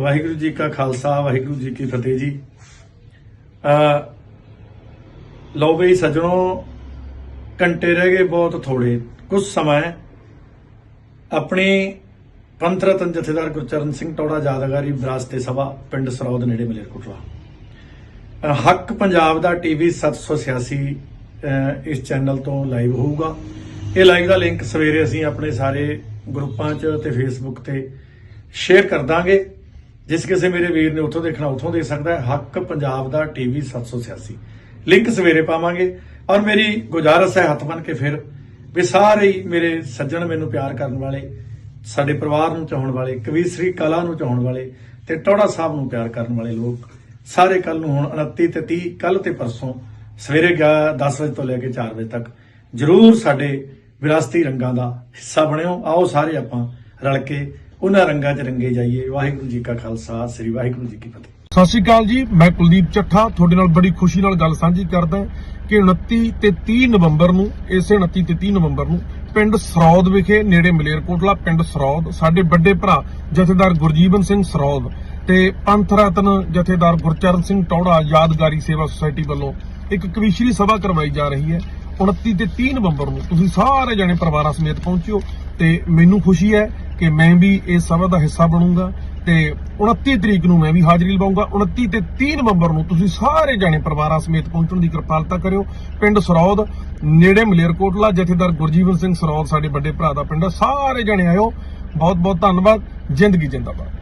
ਵਾਹਿਗੁਰੂ ਜੀ ਕਾ ਖਾਲਸਾ ਵਾਹਿਗੁਰੂ ਜੀ ਕੀ ਫਤਿਹ ਜੀ। ਅ ਲਓ ਬਈ ਸੱਜਣੋ ਘੰਟੇ ਰਹਿ ਗਏ ਬਹੁਤ ਥੋੜੇ ਕੁਝ ਸਮਾਂ ਹੈ। ਆਪਣੀ ਪੰਥ ਰਤਨ ਜਥੇਦਾਰ ਗੁਰਚਰਨ ਸਿੰਘ ਟੌੜਾ ਯਾਦਗਾਰੀ ਵਿਰਾਸਤੇ ਸਭਾ ਪਿੰਡ ਸਰੌਦ ਨੇੜੇ ਮਲੇਰਕੋਟਲਾ। ਹੱਕ ਪੰਜਾਬ ਦਾ ਟੀਵੀ 786 ਅ, ਇਸ ਚੈਨਲ ਤੋਂ ਲਾਈਵ ਹੋਊਗਾ। ਇਹ ਲਾਈਵ ਦਾ ਲਿੰਕ ਸਵੇਰੇ ਅਸੀਂ ਆਪਣੇ ਸਾਰੇ ਗਰੁੱਪਾਂ 'ਚ ਤੇ ਫੇਸਬੁੱਕ ਤੇ ਸ਼ੇਅਰ ਕਰ ਦਾਂਗੇ। ਜਿਸ ਕਿਸੇ ਮੇਰੇ ਵੀਰ ਨੇ ਉੱਥੋਂ ਦੇਖਣਾ, ਉੱਥੋਂ ਦੇਖ ਸਕਦਾ ਹੈ। ਹੱਕ ਪੰਜਾਬ ਦਾ ਟੀਵੀ 786 ਲਿੰਕ ਸਵੇਰੇ ਪਾਵਾਂਗੇ ਔਰ ਮੇਰੀ ਗੁਜ਼ਾਰਿਸ਼ ਹੈ ਹੱਥ ਬੰਨ ਕੇ ਫਿਰ ਵੀ ਸਾਰੇ ਹੀ ਮੇਰੇ ਸੱਜਣ ਮੈਨੂੰ ਪਿਆਰ ਕਰਨ ਵਾਲੇ, ਸਾਡੇ ਪਰਿਵਾਰ ਨੂੰ ਚਾਹਣ ਵਾਲੇ, ਕਵੀ ਸ੍ਰੀ ਕਲਾ ਨੂੰ ਚਾਹਣ ਵਾਲੇ ਤੇ ਟੌੜਾ ਸਾਹਿਬ ਨੂੰ ਪਿਆਰ ਕਰਨ ਵਾਲੇ ਲੋਕ ਸਾਰੇ ਕੱਲ ਨੂੰ ਹੁਣ 29 ਤੇ 30 ਕੱਲ ਤੇ ਪਰਸੋਂ ਸਵੇਰੇ 10 ਵਜੇ ਤੋਂ ਲੈ ਕੇ 4 ਵਜੇ ਤੱਕ ਜਰੂਰ ਸਾਡੇ ਵਿਰਾਸਤੀ ਰੰਗਾਂ ਦਾ ਹਿੱਸਾ ਬਣਿਓ। ਆਓ ਸਾਰੇ ਆਪਾਂ ਰਲ ਕੇ ਉਹਨਾਂ ਰੰਗਾਂ 'ਚ ਰੰਗੇ ਜਾਈਏ। ਵਾਹਿਗੁਰੂ ਜੀ ਕਾ ਖਾਲਸਾ, ਸ੍ਰੀ ਵਾਹਿਗੁਰੂ ਜੀ ਕੀ ਫਤਿਹ। ਸਤਿ ਸ਼੍ਰੀ ਅਕਾਲ ਜੀ, ਮੈਂ ਕੁਲਦੀਪ ਚੱਠਾ, ਤੁਹਾਡੇ ਨਾਲ ਬੜੀ ਖੁਸ਼ੀ ਨਾਲ ਗੱਲ ਸਾਂਝੀ ਕਰਦਾ ਕਿ 29 ਤੇ 30 ਨਵੰਬਰ ਨੂੰ, ਇਸੇ 29 ਤੇ 30 ਨਵੰਬਰ ਨੂੰ ਪਿੰਡ ਸਰੌਦ ਵਿਖੇ ਨੇੜੇ ਮਲੇਰਕੋਟਲਾ, ਪਿੰਡ ਸਰੌਦ, ਸਾਡੇ ਵੱਡੇ ਭਰਾ ਜਥੇਦਾਰ ਗੁਰਜੀਵਨ ਸਿੰਘ ਸਰੌਦ ਤੇ ਪੰਥ ਰਤਨ ਜਥੇਦਾਰ ਗੁਰਚਰਨ ਸਿੰਘ ਟੌੜਾ ਯਾਦਗਾਰੀ ਸੇਵਾ ਸੁਸਾਇਟੀ ਵੱਲੋਂ ਇੱਕ ਕਵੀਸ਼ਰੀ ਸਭਾ ਕਰਵਾਈ ਜਾ ਰਹੀ ਹੈ। 29 ਤੇ 30 ਨਵੰਬਰ ਨੂੰ ਤੁਸੀਂ ਸਾਰੇ ਜਣੇ ਪਰਿਵਾਰਾਂ ਸਮੇਤ ਪਹੁੰਚਿਓ ਤੇ ਮੈਨੂੰ ਖੁਸ਼ੀ ਹੈ ਕਿ ਮੈਂ ਵੀ ਇਸ ਸਭਾ ਦਾ ਹਿੱਸਾ ਬਣੂੰਗਾ ਤੇ 29 ਤਰੀਕ ਨੂੰ ਮੈਂ ਵੀ ਹਾਜ਼ਰੀ ਲਵਾਉਂਗਾ। 29 ਤੇ 30 ਨਵੰਬਰ ਨੂੰ ਤੁਸੀਂ ਸਾਰੇ ਜਾਣੇ ਪਰਿਵਾਰਾਂ ਸਮੇਤ ਪਹੁੰਚਣ ਦੀ ਕਿਰਪਾਲਤਾ ਕਰਿਓ। ਪਿੰਡ ਸਰੌਦ, ਨੇੜੇ ਮਲੇਰਕੋਟਲਾ ਜਥੇਦਾਰ ਗੁਰਜੀਵਨ ਸਿੰਘ ਸਰੌਦ, ਸਾਡੇ ਵੱਡੇ ਭਰਾ ਦਾ ਪਿੰਡ ਹੈ ਸਾਰੇ ਜਾਣੇ ਆਇਓ। ਬਹੁਤ ਬਹੁਤ ਧੰਨਵਾਦ। ਜ਼ਿੰਦਗੀ ਜਿੰਦਾਬਾਦ।